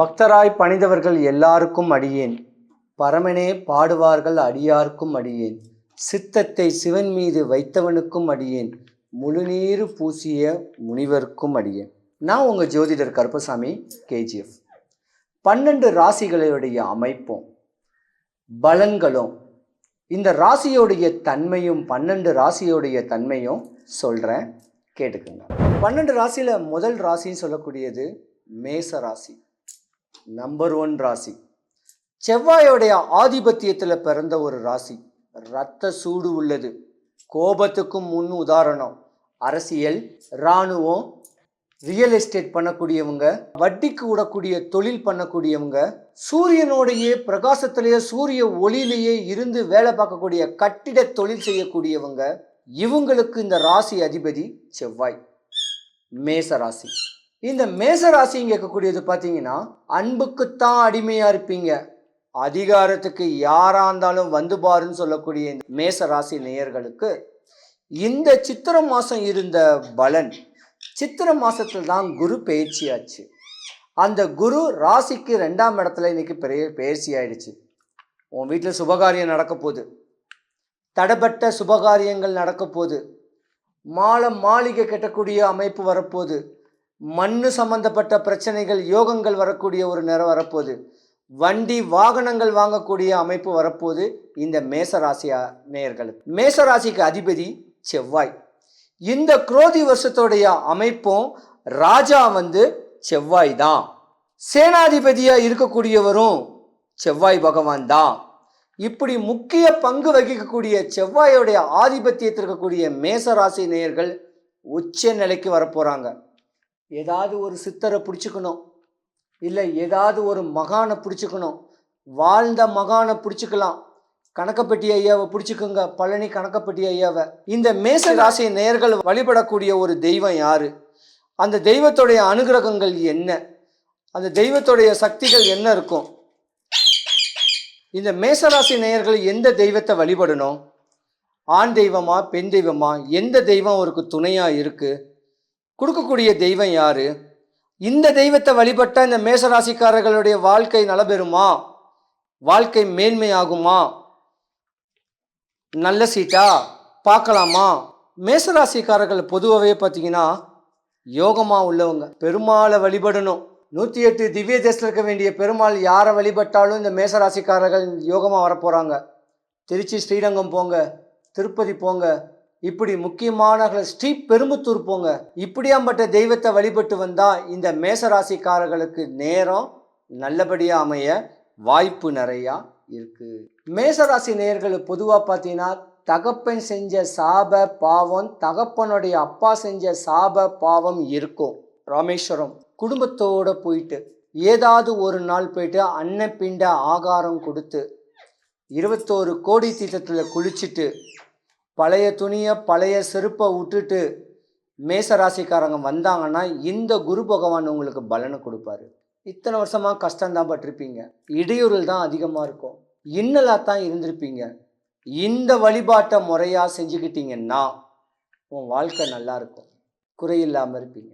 பக்தராய் பணிந்தவர்கள் எல்லாருக்கும் அடியேன். பரமனே பாடுவார்கள் அடியார்க்கும் அடியேன். சித்தத்தை சிவன் மீது வைத்தவனுக்கும் அடியேன். முழுநீர் பூசிய முனிவருக்கும் அடியேன். நான் உங்கள் ஜோதிடர் கருப்பசாமி கேஜிஎஃப் பன்னெண்டு ராசிகளுடைய அமைப்பும் பலன்களும் இந்த ராசியோடைய தன்மையும் பன்னெண்டு ராசியோடைய தன்மையும் சொல்கிறேன் கேட்டுக்கோங்க. பன்னெண்டு ராசியில் முதல் ராசின்னு சொல்லக்கூடியது மேச ராசி. நம்பர் ஒன் ராசி. செவ்வாயோடைய ஆதிபத்தியத்தில் பிறந்த ஒரு ராசி. இரத்த சூடு உள்ளது. கோபத்துக்கும் முன் உதாரணம். அரசியல் இராணுவம் ரியல் எஸ்டேட் பண்ணக்கூடியவங்க வட்டிக்கு விடக்கூடிய தொழில் பண்ணக்கூடியவங்க சூரியனோடையே பிரகாசத்திலேயே சூரிய ஒளியிலேயே இருந்து வேலை பார்க்கக்கூடிய கட்டிட தொழில் செய்யக்கூடியவங்க இவங்களுக்கு இந்த ராசி அதிபதி செவ்வாய். மேச ராசி. இந்த மேச ராசி இருக்கக்கூடியது பார்த்தீங்கன்னா அன்புக்குத்தான் அடிமையா இருப்பீங்க. அதிகாரத்துக்கு யாரா இருந்தாலும் வந்து பாருன்னு சொல்லக்கூடிய இந்த மேச ராசி நேயர்களுக்கு இந்த சித்திர மாதம் இருந்த பலன் சித்திர மாதத்தில் தான் குரு பயிற்சியாச்சு. அந்த குரு ராசிக்கு ரெண்டாம் இடத்துல இன்னைக்கு பெரிய பயிற்சி ஆயிடுச்சு உன் வீட்டில் சுபகாரியம் நடக்க போகுது. தடைப்பட்ட சுபகாரியங்கள் நடக்க போகுது. மாலை மாளிகை கட்டக்கூடிய அமைப்பு வரப்போகுது. மண்ணு சம்பந்தப்பட்ட பிரச்சனைகள் யோகங்கள் வரக்கூடிய ஒரு நேரம் வரப்போகுது. வண்டி வாகனங்கள் வாங்கக்கூடிய அமைப்பு வரப்போது இந்த மேசராசியா நேயர்களுக்கு மேசராசிக்கு அதிபதி செவ்வாய். இந்த குரோதி வருஷத்துடைய அமைப்பும் ராஜா வந்து செவ்வாய் தான். சேனாதிபதியாக இருக்கக்கூடியவரும் செவ்வாய் பகவான் தான். இப்படி முக்கிய பங்கு வகிக்கக்கூடிய செவ்வாயோடைய ஆதிபத்தியத்தில் இருக்கக்கூடிய மேசராசி நேயர்கள் உச்ச நிலைக்கு வரப்போகிறாங்க ஏதாவது ஒரு சித்தரை பிடிச்சிக்கணும். இல்லை ஏதாவது ஒரு மகானை பிடிச்சிக்கணும். வாழ்ந்த மகானை பிடிச்சிக்கலாம். கணக்கப்பட்டி ஐயாவை பிடிச்சிக்கோங்க. பழனி கணக்கப்பட்டி ஐயாவை. இந்த மேச ராசி நேர்கள் வழிபடக்கூடிய ஒரு தெய்வம் யாரு? அந்த தெய்வத்துடைய அனுகிரகங்கள் என்ன? அந்த தெய்வத்துடைய சக்திகள் என்ன இருக்கும்? இந்த மேசராசி நேயர்கள் எந்த தெய்வத்தை வழிபடணும்? ஆண் தெய்வமா பெண் தெய்வமா? எந்த தெய்வம் அவருக்கு துணையாக இருக்குது கொடுக்கக்கூடிய தெய்வம் யாரு? இந்த தெய்வத்தை வழிபட்ட இந்த மேசராசிக்காரர்களுடைய வாழ்க்கை நலபெறுமா? வாழ்க்கை மேன்மையாகுமா? நல்ல சீட்டா? பார்க்கலாமா? மேசராசிக்காரர்கள் பொதுவாகவே பார்த்தீங்கன்னா யோகமாக உள்ளவங்க. பெருமாளை வழிபடணும். நூற்றி எட்டு திவ்ய தேசத்தில் இருக்க வேண்டிய பெருமாள் யாரை வழிபட்டாலும் இந்த மேசராசிக்காரர்கள் யோகமாக வரப்போகிறாங்க திருச்சி ஸ்ரீரங்கம் போங்க. திருப்பதி போங்க. இப்படி முக்கியமான ஸ்ரீ பெரும்புத்தூர் போங்க. இப்படியாம்பட்ட தெய்வத்தை வழிபட்டு வந்தால் இந்த மேசராசிக்காரர்களுக்கு நேரம் நல்லபடியாக அமைய வாய்ப்பு நிறையா இருக்கு. மேசராசி நேயர்கள் பொதுவாக பார்த்தீங்கன்னா தகப்பன் செஞ்ச சாப பாவம் தகப்பனுடைய அப்பா செஞ்ச சாப பாவம் இருக்கும். ராமேஸ்வரம் குடும்பத்தோட போயிட்டு ஏதாவது ஒரு நாள் போயிட்டு அன்னப்பிண்ட ஆகாரம் கொடுத்து இருபத்தோரு கோடி தீர்த்தத்தில் குளிச்சுட்டு பழைய துணியை பழைய செருப்பை விட்டுட்டு மேசராசிக்காரங்க வந்தாங்கன்னா இந்த குரு பகவான் உங்களுக்கு பலனை கொடுப்பாரு. இத்தனை வருஷமாக கஷ்டம்தான் பட்டிருப்பீங்க. இடையூறுகள் தான் அதிகமாக இருக்கும். இன்னலாக தான் இருந்திருப்பீங்க. இந்த வழிபாட்டை முறையாக செஞ்சுக்கிட்டீங்கன்னா உன் வாழ்க்கை நல்லா இருக்கும். குறையில்லாமல் இருப்பீங்க.